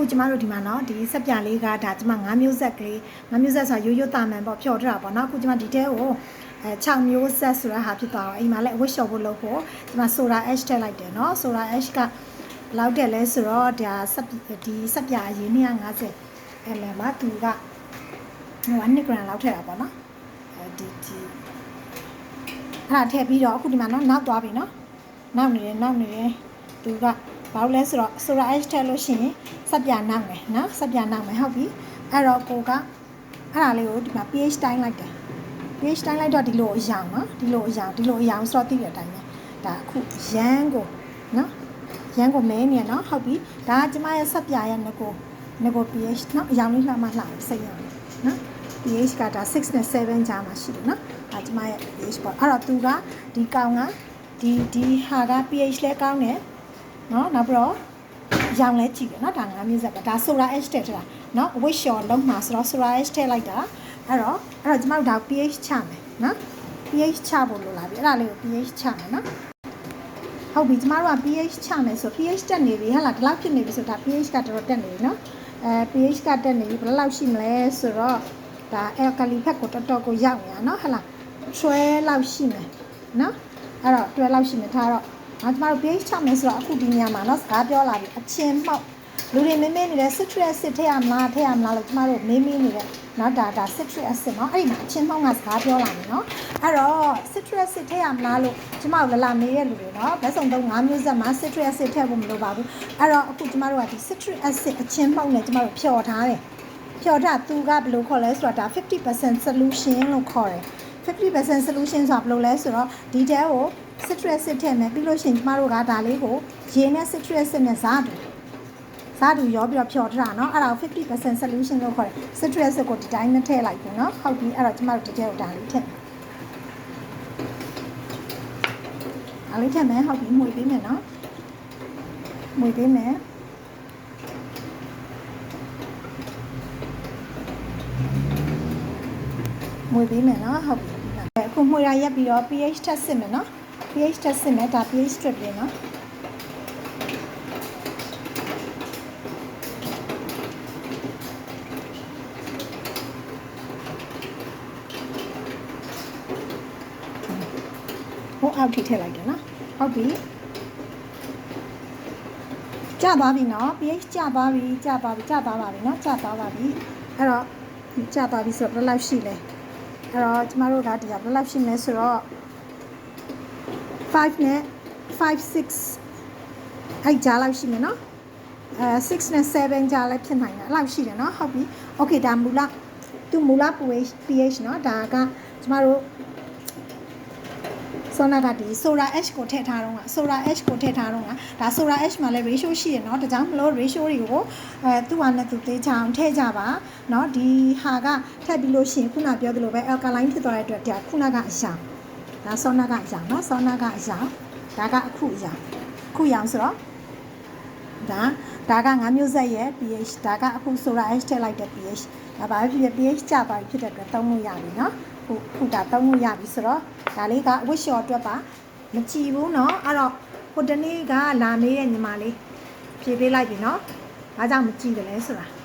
အခုကျမတို့ဒီမှာနော်ဒီဆက်ပြလေးကဒါကျမ9မျိုးဆက်ကလေး9မျိုးဆက်ဆိုတာရိုးရိုးတာမန်ပေါ့ဖြော်ထားတာပေါ့နော်အခုကျမဒီတဲကိုအဲ6မျိုးဆက်ဆိုတဲ့ဟာဖြစ်သွားတော့အိမ်မှာလည်းဝစ်ရှော့ဖို့လုပ်ဖို့ကျမဆိုတာ ash ထည့်လိုက်တယ်နော်ဆိုတာ ash ကဘလောက်တက်လဲဆိုတော့ဒါဆက်ဒီဆက်ပြအရင်250 mm မှာသူက1 gram လောက်ထည့်တာပေါ့နော်အဲဒီဒီအဲ့ဒါထည့်ပြီးတော့အခုဒီမှာနော်နောက်သွားပြီနော်နောက်နေတယ်နောက်နေတယ်သူက ဘာလို့လဲဆိုတော့ဆိုရာ h ထည့်လို့ရှိရင်စက်ပြနောက်မယ်နော်စက်ပြနောက်မယ်ဟုတ်ပြီအဲ့တော့ကိုကအဲ့ဒါလေးကိုဒီမှာ pH တိုင်းလိုက်တယ် pH တိုင်းလိုက်တော့ဒီလိုအရောင်နော်ဒီလိုအရောင်ဒီလိုအရောင်ဆိုတော့သိတဲ့အတိုင်းပဲဒါအခုရန်ကိုနော်ရန်ကိုမဲနေရနော်ဟုတ်ပြီဒါကကျမရဲ့စက်ပြရဲ့ငကိုငကို pH နော်အရောင်လေးလှမလှစိတ်ရအောင်နော် pH ကဒါ6နဲ့7ကြားမှာရှိတယ်နော်ဒါကျမရဲ့ pH ပေါ့အဲ့တော့သူကဒီကောင်ကဒီဒီဟာက pH လဲကောင်းတယ် နော်နောက်ပြီးတော့ရောင်လဲကြည့်တယ်နော်ဒါငါးမြင့်ဆက်ပဲဒါ solar ash ထည့်ထားတာနော်အဝိရှော်လုံးမှာဆိုတော့ solar ash ထည့်လိုက်တာအဲ့တော့အဲ့တော့ကျမတို့ဒါ pH ချမယ်နော် pH ချဖို့လိုလာပြီအဲ့ဒါလေးကို pH ချမယ်နော်ဟုတ်ပြီကျမတို့က pH ချမယ်ဆို pH တက်နေပြီဟဟလားဒီလောက်ဖြစ်နေပြီဆိုဒါ pH ကတော်တော်တက်နေပြီနော်အဲ pH ကတက်နေပြီဘယ်လောက်ရှိမလဲဆိုတော့ဒါ alkali ဘက်ကိုတော်တော်ကိုရောက်နေတာနော်ဟဟလား12လောက်ရှိမယ်နော်အဲ့တော့12လောက်ရှိမယ်ထားတော့ နောက်ကျမတို့ pH ချမယ်ဆိုတော့အခုဒီနေရာမှာเนาะစကားပြောလာပြီအချင်းပေါက်လူတွေမင်းမင်းနေတဲ့ citric acid ထည့်ရမလားထည့်ရမလားလို့ကျမတို့မင်းမင်းနေတဲ့เนาะဒါဒါ citric acid เนาะအဲ့ဒီမှာအချင်းပေါက်ကစကားပြောလာပြီเนาะအဲ့တော့ citric acid ထည့်ရမလားလို့ကျမတို့လလာမေးတဲ့လူတွေเนาะဘက်စုံသုံး၅မျိုးဆက်မှာ citric acid ထည့်ဖို့မလိုပါဘူးအဲ့တော့အခုကျမတို့ကဒီ citric acid အချင်းပေါက်နဲ့ကျမတို့ဖြော်ထားတယ်ဖြော်ထားသူကဘယ်လိုခေါ်လဲဆိုတော့ဒါ50% solution လို့ခေါ်တယ်50% solution ဆိုတာဘယ်လိုလဲဆိုတော့ဒီတဲကို citric acid ထည့်မယ်ပြီးလို့ရှိရင်ကျမတို့ကဒါလေးကိုရေနဲ့ citric acid နဲ့စားတယ်စားတူရောပြီးတော့ဖြော်ထားတာเนาะအဲ့ဒါကို50% solution လို့ခေါ်တယ် citric acid ကိုဒီတိုင်းနဲ့ထည့်လိုက်ပြီเนาะဟုတ်ပြီအဲ့တော့ကျမတို့ဒီတဲကိုဒါလေးထည့်အားလေးထည့်မယ်ဟုတ်ပြီမှုပေးမယ်เนาะမှုပေးမယ်မှုပေးမယ်เนาะဟုတ်ပြီအခုမှုရရက်ပြီးတော့ pH ထပ်စစ်မယ်เนาะ pH တက်စစ်မယ်ဒါ pH strip လေးနော်ဟိုအောက်ထိထည့်လိုက်တယ်နော်ဟုတ်ပြီကျသွားပြီနော် pH ကျသွားပြီကျသွားပြီကျသွားပါပြီနော်ကျသွားပါပြီအဲ့တော့ကျသွားပြီဆိုတော့ဘယ်လောက်ရှိလဲအဲ့တော့ကျမတို့ကဒီကဘယ်လောက်ရှိလဲဆိုတော့ 5နဲ့5 6အဲ့ကြားလောက်ရှိမယ်နော်အဲ6နဲ့7ကြားလည်းဖြစ်နိုင်တယ်အဲ့လောက်ရှိတယ်နော်ဟုတ်ပြီ okay ဒါမူလသူမူလ pH pH เนาะဒါကကျမတို့ ဆောနာကဒီ solar ash ကိုထည့်ထားတော့က solar ash ကိုထည့်ထားတော့ကဒါ solar ash မှာလည်း ratio ရှိရเนาะဒါကြောင့်မလို့ ratio တွေကိုအဲသူ့ဟာနဲ့သူသေးချအောင်ထည့်ကြပါเนาะဒီဟာကထည့်ပြီးလို့ရှိရင်ခုနပြောသလိုပဲ alkaline ဖြစ်သွားတဲ့အတွက်ဒါခုနကအရာ ဒါဆောနာကအရာနော်ဆောနာကအရာဒါကအခုအရာအခုရောင်ဆိုတော့ဒါဒါကငါမျိုးဆက်ရဲ့ pH ဒါကအခုဆိုရာ H ထည့်လိုက်တဲ့ pH ဒါပါဖြစ် pH ကျပါဖြစ်တဲ့အတွက်သုံးလို့ရပြီနော်ခုခုဒါသုံးလို့ရပြီဆိုတော့ဒါလေးကဝက်လျှော်အတွက်ပါမကြည့်ဘူးနော်အဲ့တော့ဟိုတနေ့ကလာမေးတဲ့ညီမလေးဖြေပေးလိုက်ပြီနော်ဘာကြောင့်မကြည့်တယ်လဲဆိုတာ